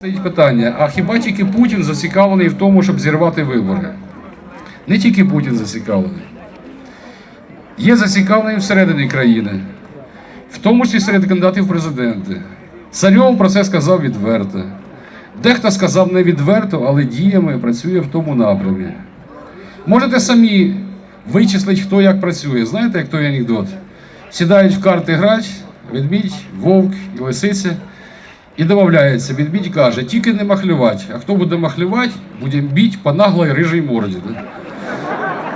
Стоїть питання: а хіба тільки Путін зацікавлений в тому, щоб зірвати вибори? Не тільки Путін зацікавлений. Є зацікавлений всередині країни, в тому числі серед кандидатів в президенти. Царьов про це сказав відверто. Дехто сказав не відверто, але діями працює в тому напрямі. Можете самі вичислити, хто як працює. Знаєте, як той анекдот? Сідають в карти грати, ведмідь, вовк і лисиця. І домовляється, відбіть каже, тільки не махлювати. А хто буде махлювати, буде біть по наглої рижій морді.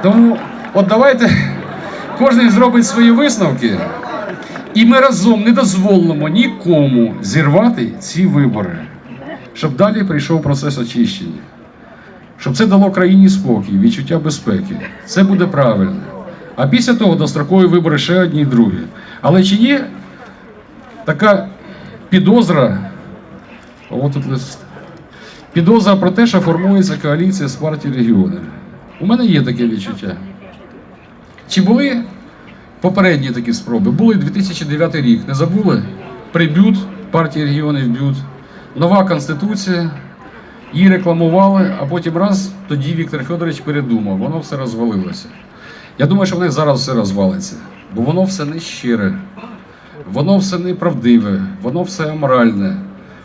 Тому от давайте кожен зробить свої висновки, і ми разом не дозволимо нікому зірвати ці вибори, щоб далі прийшов процес очищення. Щоб це дало країні спокій, відчуття безпеки. Це буде правильно. А після того дострокові вибори ще одні і другі. Але чи є така підозра, от тут лист. Підозра про те, що формується коаліція з партії регіонів. У мене є таке відчуття. Чи були попередні такі спроби? Були 2009 рік, не забули? Прибют партії регіонів б'ют. Нова конституція, її рекламували, а потім раз тоді Віктор Федорович передумав, воно все розвалилося. Я думаю, що в них зараз все розвалиться, бо воно все не щире. Воно все неправдиве, воно все аморальне.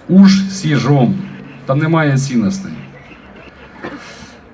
Уж сіжом. там немає цінностей.